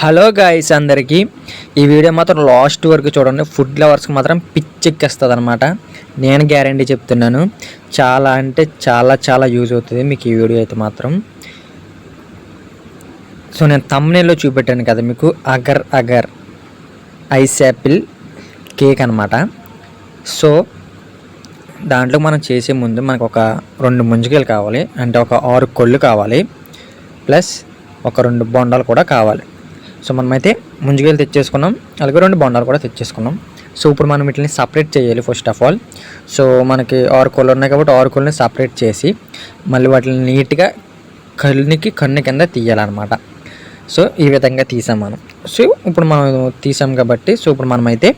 Hello guys అందరికీ. ఈ video మాత్రం లాస్ట్ వరకు చూడండి. ఫుడ్ లవర్స్కి మాత్రం పిచ్చెక్కేస్తుంది అనమాట నేను గ్యారంటీ చెప్తున్నాను. చాలా అంటే చాలా చాలా యూజ్ అవుతుంది మీకు ఈ వీడియో అయితే మాత్రం. సో నేను తమ్నేలో చూపెట్టాను కదా మీకు. Agar agar ice apple cake అనమాట సో దాంట్లో మనం చేసే ముందు మనకు ఒక రెండు ముంజకాయలు కావాలి. అంటే ఒక ఆరు కొళ్ళు కావాలి. ప్లస్ ఒక రెండు బొండాలు కూడా కావాలి. సో మనమైతే ముంజుగాయలు తెచ్చేసుకున్నాం. అలాగే రెండు బొండాలు కూడా తెచ్చేసుకున్నాం. సో ఇప్పుడు మనం వీటిని సపరేట్ చేయాలి ఫస్ట్ ఆఫ్ ఆల్ సో మనకి ఆరు కోళ్ళు ఉన్నాయి కాబట్టి ఆరు కోళ్ళని సపరేట్ చేసి మళ్ళీ వాటిని నీట్గా కన్నుకి కన్ను కింద తీయాలన్నమాట. సో ఈ విధంగా తీసాం మనం. సో ఇప్పుడు మనం తీసాం కాబట్టి సో ఇప్పుడు మనమైతే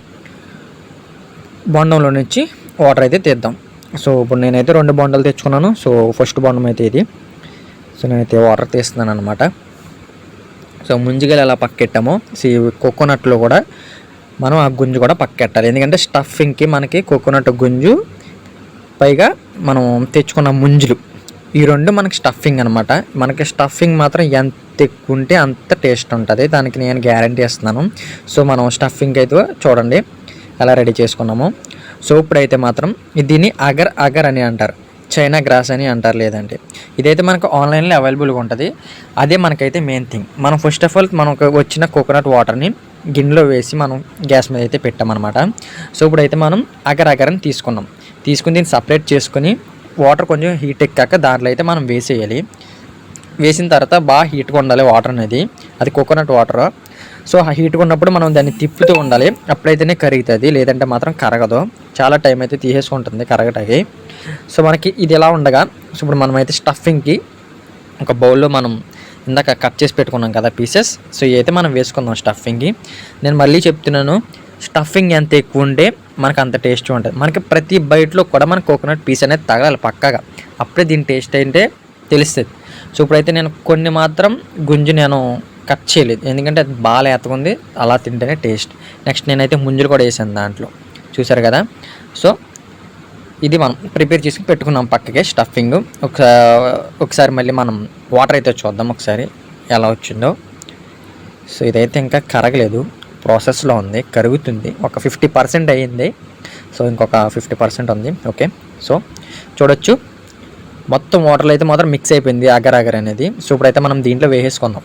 బొండంలో నుంచి వాటర్ అయితే తీద్దాం. సో ఇప్పుడు నేనైతే రెండు బొండలు తెచ్చుకున్నాను. సో ఫస్ట్ బొండం అయితే ఇది. సో నేనైతే వాటర్ తీస్తున్నాను అనమాట సో ముంజుగలు ఎలా పక్కెట్టామో సీ కోకోనట్లో కూడా మనం ఆ గుంజు కూడా పక్కెట్టాలి. ఎందుకంటే స్టఫింగ్కి మనకి కోకోనట్ గుంజు పైగా మనం తెచ్చుకున్న ముంజులు. ఈ రెండు మనకి స్టఫింగ్ అనమాట మనకి స్టఫింగ్ మాత్రం ఎంత ఎక్కువ ఉంటే అంత టేస్ట్ ఉంటుంది. దానికి నేను గ్యారంటీ ఇస్తున్నాను. సో మనం స్టఫింగ్ అయితే చూడండి ఎలా రెడీ చేసుకున్నామో. సో ఇప్పుడైతే మాత్రం దీన్ని అగర్ అగర్ అని అంటారు. చైనా గ్రాస్ అని అంటారు లేదంటే ఇదైతే మనకు ఆన్లైన్లో అవైలబుల్గా ఉంటుంది. అదే మనకైతే మెయిన్ థింగ్. మనం ఫస్ట్ ఆఫ్ ఆల్ మనకు వచ్చిన కోకోనట్ వాటర్ని గిన్నెలో వేసి మనం గ్యాస్ మీద అయితే పెట్టామన్నమాట. సో ఇప్పుడైతే మనం అగర్ అగర్ తీసుకున్నాం. తీసుకుని దీన్ని సపరేట్ చేసుకుని వాటర్ కొంచెం హీట్ ఎక్కాక దాంట్లో అయితే మనం వేసేయాలి. వేసిన తర్వాత బాగా హీట్గా ఉండాలి వాటర్ అనేది. అది కోకోనట్ వాటర్ సో ఆ హీట్గా ఉన్నప్పుడు మనం దాన్ని తిప్పుతూ ఉండాలి. అప్పుడైతేనే కరుగుతుంది. లేదంటే మాత్రం కరగదు. చాలా టైం అయితే తీసేసుకుంటుంది కరగటానికి. సో మనకి ఇది ఎలా ఉండగా సో ఇప్పుడు మనమైతే స్టఫింగ్కి ఒక బౌల్లో మనం ఇందాక కట్ చేసి పెట్టుకున్నాం కదా పీసెస్ సో ఇవైతే మనం వేసుకుందాం స్టఫింగ్కి నేను మళ్ళీ చెప్తున్నాను స్టఫింగ్ ఎంత ఎక్కువ ఉంటే మనకు అంత టేస్ట్ ఉంటుంది. మనకి ప్రతి బయటలో కూడా మన కోకోనట్ పీస్ అనేది తగలాలి పక్కగా. అప్పుడే దీని టేస్ట్ ఏంటే తెలుస్తుంది. సో ఇప్పుడైతే నేను కొన్ని మాత్రం గుంజు నేను కట్ చేయలేదు. ఎందుకంటే అది బాగా లేతకుంది అలా తింటేనే టేస్ట్ నెక్స్ట్ నేనైతే ముంజులు కూడా వేసాను దాంట్లో. చూసారు కదా? సో ఇది మనం ప్రిపేర్ చేసి పెట్టుకున్నాం పక్కకే స్టఫింగ్. ఒకసారి ఒకసారి మళ్ళీ మనం వాటర్ అయితే చూద్దాం ఒకసారి ఎలా వచ్చిందో. సో ఇదైతే ఇంకా కరగలేదు. ప్రాసెస్లో ఉంది కరుగుతుంది. ఒక ఫిఫ్టీ పర్సెంట్ అయ్యింది. సో ఇంకొక ఫిఫ్టీ పర్సెంట్ ఉంది. ఓకే. సో చూడొచ్చు. మొత్తం వాటర్లో అయితే మాత్రం మిక్స్ అయిపోయింది అగర్ అగర్ అనేది. సో ఇప్పుడైతే మనం దీంట్లో వేసేసుకుందాం.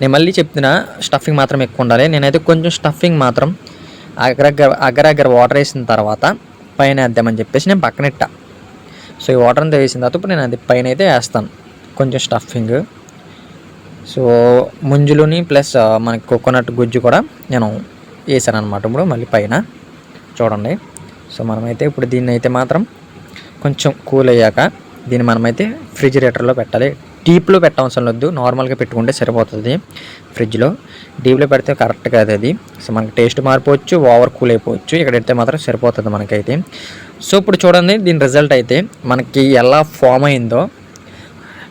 నేను మళ్ళీ చెప్తున్నా స్టఫింగ్ మాత్రం ఎక్కువ ఉండాలి. నేనైతే కొంచెం స్టఫింగ్ మాత్రం అగరగర అగరగర వాటర్ వేసిన తర్వాత పైన వేద్దామని చెప్పేసి నేను పక్కనెట్టా సో ఈ వాటర్ అంతా వేసిన తర్వాత ఇప్పుడు నేను అది పైన అయితే వేస్తాను. కొంచెం స్టఫింగ్ సో ముంజులుని ప్లస్ మనకి కోకోనట్ గుజ్జు కూడా నేను వేసాను అనమాట ఇప్పుడు మళ్ళీ పైన. చూడండి. సో మనమైతే ఇప్పుడు దీన్ని అయితే మాత్రం కొంచెం కూల్ అయ్యాక దీన్ని మనమైతే ఫ్రిజిరేటర్లో పెట్టాలి. డీప్లో పెట్టవసరం వద్దు నార్మల్గా పెట్టుకుంటే సరిపోతుంది ఫ్రిడ్జ్లో. డీప్లో పెడితే కరెక్ట్ కాదు అది. సో మనకి టేస్ట్ మారిపోవచ్చు ఓవర్ కూల్ అయిపోవచ్చు. ఇక్కడ పెడితే మాత్రం సరిపోతుంది మనకైతే. సో ఇప్పుడు చూడండి దీని రిజల్ట్ అయితే మనకి ఎలా ఫామ్ అయిందో.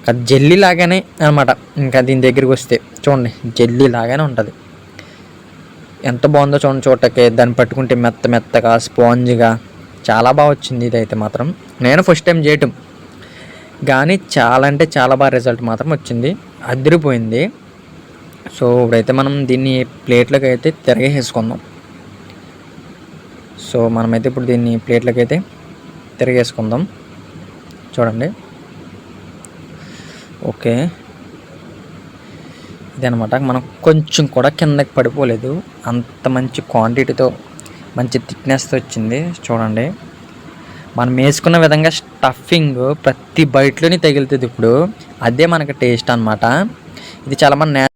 అది జెల్లీ లాగానే అనమాట ఇంకా దీని దగ్గరికి వస్తే చూడండి జెల్లీ లాగానే ఉంటుంది. ఎంత బాగుందో చూడండి చూడటానికి దాన్ని పట్టుకుంటే మెత్త మెత్తగా స్పాంజ్గా. చాలా బాగా వచ్చింది ఇదైతే మాత్రం. నేను ఫస్ట్ టైం చేయటం. కానీ చాలా అంటే చాలా బాగా రిజల్ట్ మాత్రం వచ్చింది. అదిరిపోయింది. సో ఇప్పుడైతే మనం దీన్ని ప్లేట్లోకి అయితే తిరగేసుకుందాం సో మనమైతే ఇప్పుడు దీన్ని ప్లేట్లకు అయితే తిరగేసుకుందాం. చూడండి. ఓకే. ఇదనమాట మనం కొంచెం కూడా కిందకి పడిపోలేదు. అంత మంచి క్వాంటిటీతో మంచి థిక్నెస్తో వచ్చింది. చూడండి. మనం వేసుకున్న విధంగా స్టఫింగ్ ప్రతి బయటలోని తగులుతుంది ఇప్పుడు అదే మనకి టేస్ట్ అనమాట ఇది చాలా మన